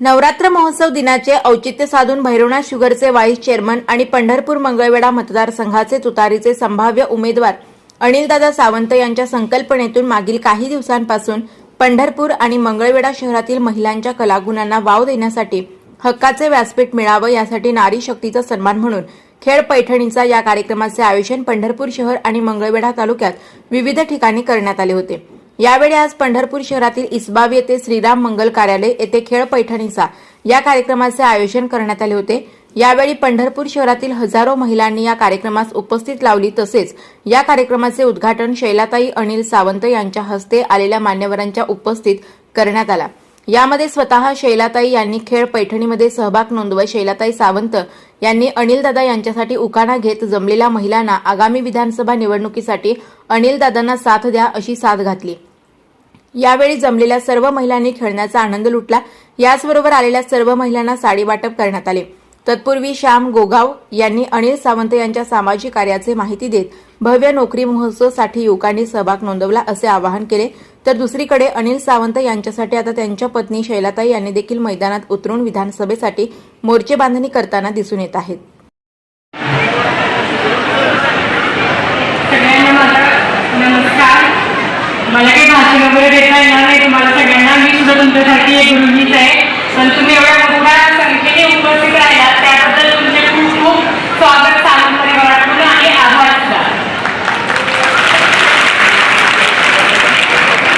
नवरात्र महोत्सव दिनाचे औचित्य साधून भैरवनाथ शुगरचे व्हाईस चेअरमन आणि पंढरपूर मंगळवेढा मतदारसंघाचे तुतारीचे संभाव्य उमेदवार अनिलदादा सावंत यांच्या संकल्पनेतून मागील काही दिवसांपासून पंढरपूर आणि मंगळवेढा शहरातील महिलांच्या कलागुणांना वाव देण्यासाठी हक्काचे व्यासपीठ मिळावं यासाठी नारी शक्तीचा सन्मान म्हणून खेळ पैठणीचा या कार्यक्रमाचे आयोजन पंढरपूर शहर आणि मंगळवेढा तालुक्यात विविध ठिकाणी करण्यात आले होते. यावेळी आज पंढरपूर शहरातील इस्बाब येथे श्रीराम मंगल कार्यालय येथे खेळ पैठणीचा या कार्यक्रमाचे आयोजन करण्यात आले होते. यावेळी पंढरपूर शहरातील हजारो महिलांनी या कार्यक्रमास उपस्थित लावली. तसेच या कार्यक्रमाचे उद्घाटन शैलाताई अनिल सावंत यांच्या हस्ते आलेल्या मान्यवरांच्या उपस्थित करण्यात आला. यामध्ये स्वतः शैलाताई यांनी खेळ पैठणीमध्ये सहभाग नोंदवत शैलाताई सावंत यांनी अनिलदादा यांच्यासाठी उकाणा घेत जमलेल्या महिलांना आगामी विधानसभा निवडणुकीसाठी अनिलदादांना साथ द्या अशी साथ घातली. यावेळी जमलेल्या सर्व महिलांनी खेळण्याचा आनंद लुटला. याचबरोबर आलेल्या सर्व महिलांना साडी वाटप करण्यात आले. तत्पूर्वी श्याम गोगाव यांनी अनिल सावंत यांच्या सामाजिक कार्याचे माहिती देत भव्य नोकरी महोत्सवसाठी युवकांनी सहभाग नोंदवला असे आवाहन केले. तर दुसरीकडे अनिल सावंत यांच्यासाठी आता त्यांच्या पत्नी शैलाताई यांनी देखील मैदानात उतरून विधानसभेसाठी मोर्चे बांधणी करताना दिसून येत आहेत. मला काही भाषण वगैरे देता येणार नाही तुम्हाला सगळ्यांना मी सुद्धा तुमच्यासाठी एक गुरुजीच आहे पण तुम्ही एवढ्या मोठ्या संख्येने उपस्थित राहिलात त्याबद्दल तुमचे खूप खूप स्वागत साधन परिवाराकडून आणि आभार सुद्धा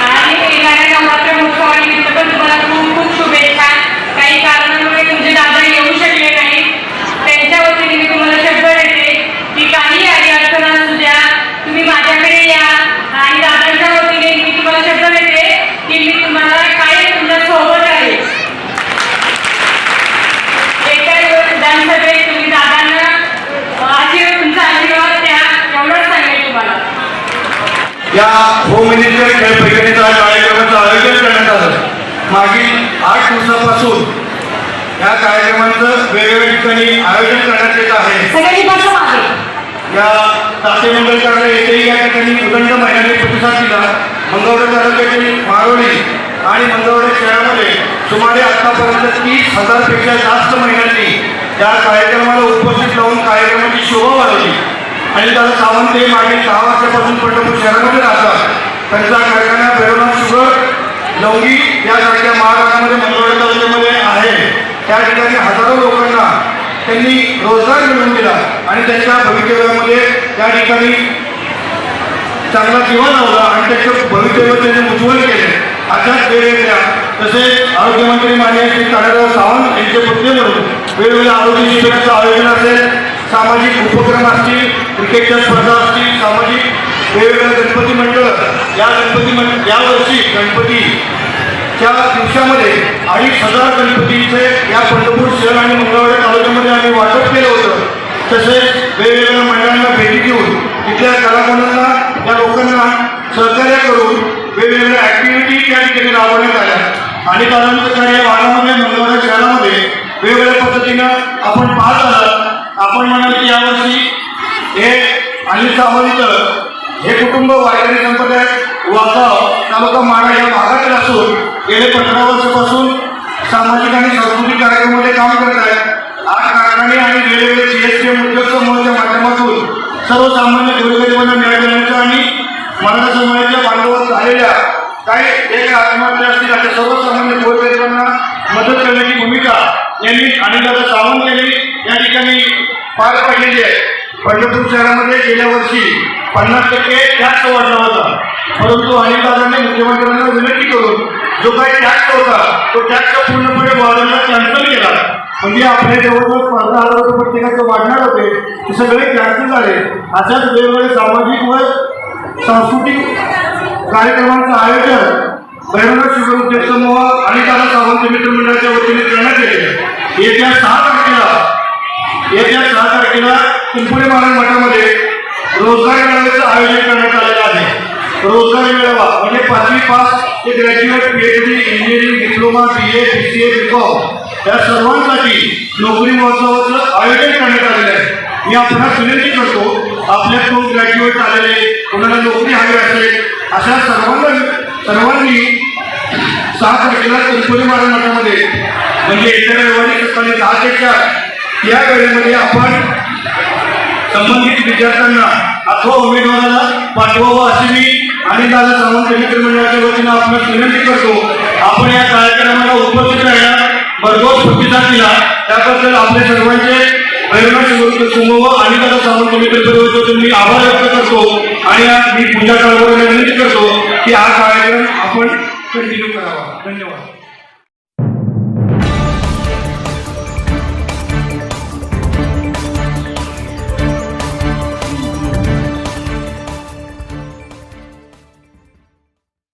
आणि येणाऱ्या नवरात्र महोत्सवानिमित्त पण तुम्हाला खूप खूप शुभेच्छा काही कारणामुळे तुमचे दादा येऊ शकले नाही त्यांच्या वतीने मी तुम्हाला शब्द देते की काही अडी अडचण असू द्या तुम्ही माझ्याकडे या आणि दादांच्या वतीने मी तुम्हाला शब्द देते की मी तुम्हाला काय तुमच्यासोबत आहे. एका विधानसभेत तुम्ही दादांना आशीर्वाद तुमचा आशीर्वाद द्या एवढंच सांगेल तुम्हाला. या होम मिनिस्टर खेळ कार्यक्रमाचं आयोजन करण्यात आलं. मागील आठ दिवसापासून या कार्यक्रमाचं वेगवेगळ्या ठिकाणी आयोजन करण्यात येत आहे. सगळ्यांनी या ताते मंगल कार्यालय येथेही या ठिकाणी उदंड महिलांनी प्रतिसाद दिला. मंगळवेढा तालुक्यातील मारोळी आणि मंगळवेढा शहरामध्ये सुमारे आतापर्यंत तीस हजारपेक्षा जास्त महिलांनी त्या कार्यक्रमाला उपस्थित राहून कार्यक्रमाची शोभा वाढवली. आणि दादा सावंत हे मागील सहा वर्षापासून पंढरपूर शहरामध्ये राहतात. त्यांचा कारखाना बेरोना शुगर लवंगी यासारख्या महाराष्ट्रामध्ये मंगळवेढा तालुक्यामध्ये आहे. त्या ठिकाणी हजारो लोकांना त्यांनी रोजगार मिळवून दिला. आणि त्यांच्या भवितव्यामध्ये त्या ठिकाणी चांगला दिवा लावला आणि त्याचं भवितव्य त्यांनी उज्ज्वल केले. अशाच वेगवेगळ्या तसेच आरोग्यमंत्री माननीय श्री तानाराव सावंत यांचे पुतळे म्हणून वेगवेगळ्या आरोग्य शिबिराचं आयोजन असेल सामाजिक उपक्रम असतील क्रिकेटच्या स्पर्धा असतील सामाजिक वेगवेगळ्या गणपती मंडळ या गणपती मंडळ यावर्षी गणपती त्या दिवसामध्ये अडीच हजार गणपतीचे या पंढरपूर शहर आणि मंगळवेढा तालुक्यामध्ये आम्ही वाटप केलं होतं. तसेच वेगवेगळ्या मंडळांना भेटी देऊन तिथल्या कलाकारांना या लोकांना सहकार्य करून वेगवेगळ्या ॲक्टिव्हिटी त्या ठिकाणी राबवण्यात आल्या. आणि त्यानंतर कार्य वाढामध्ये मंगळवार शहरामध्ये वेगवेगळ्या पद्धतीनं आपण पाहत आहात आपण म्हणाल की यावर्षी हे अनिल सावंत हे कुटुंब वारकरी संप्रदाय वाचाव तालुका माडा या भागातील असून गेले पंधरा वर्ष सामाजिक आणि सांस्कृतिक कार्यक्रमामध्ये काम करत आहेत आज कारखाने आणि वेगवेगळे सी एस टी उद्योग समूहाच्या माध्यमातून सर्वसामान्य गोरगरिबांना न्याय देण्याचा आणि मराठा समाजाच्या बांधवात झालेल्या काही एक आत्महत्या असतील अशा सर्वसामान्य गोरगरिबांना मदत करण्याची भूमिका यांनी आणि दादा सावंत यांनी या ठिकाणी पार पाडलेली आहे. पंढरपूर शहरामध्ये गेल्या वर्षी पन्नास टक्के टॅक्स वाढला होता. परंतु अनिलदादांनी मुख्यमंत्र्यांना विनंती करून जो काही टॅक्स होता तो टॅक्स पूर्ण म्हणजे आपले जवळजवळ पंधरा हजार रुपये प्रत्येकाचे वाढणार होते. ते सगळे कॅन्सल झाले. अशाच वेगवेगळे सामाजिक व सांस्कृतिक कार्यक्रमांचं आयोजन भैरवनाथ शुगर उद्योग समूह आणि दादा सावंत मित्रमंडळाच्या वतीने करण्यात येते. येत्या सहा तारखेला येत्या सहा तारखेला पिंपळे महाराज मठामध्ये रोजगार मेळाव्याचं आयोजन करण्यात आलेलं आहे. रोजगार मेळावा म्हणजे पाचवी पास ते graduate P H D engineering diploma B A B C A B com या सर्वांसाठी नोकरी महोत्सवाचं आयोजन करण्यात आलेलं आहे. मी आपल्याला विनंती करतो आपल्यात कोण ग्रॅज्युएट आलेले कोणाला नोकरी हवी असेल अशा सर्वांना सर्वांनी सहा तारखेला पिंपरी महाराज म्हणजे येत्या रविवारी सकाळी दहा ते चार या वेळेमध्ये आपण संबंधित विद्यार्थ्यांना अथवा उमेदवाराला पाठवावं अशी मी आणि दादा सावंत मित्रमंडळाच्या वतीनं आपण विनंती करतो. आपण या कार्यक्रमाला उपस्थित राहणार भरघोस प्रतिसाद दिला. त्याबद्दल आपल्या सर्वांचे भैरवनाथ समूह आणि दादा सावंत मित्र परिवाराचे मी आभार व्यक्त करतो आणि आज मी पूजा काळवर विनंती करतो की हा कार्यक्रम आपण कंटिन्यू करावा. धन्यवाद.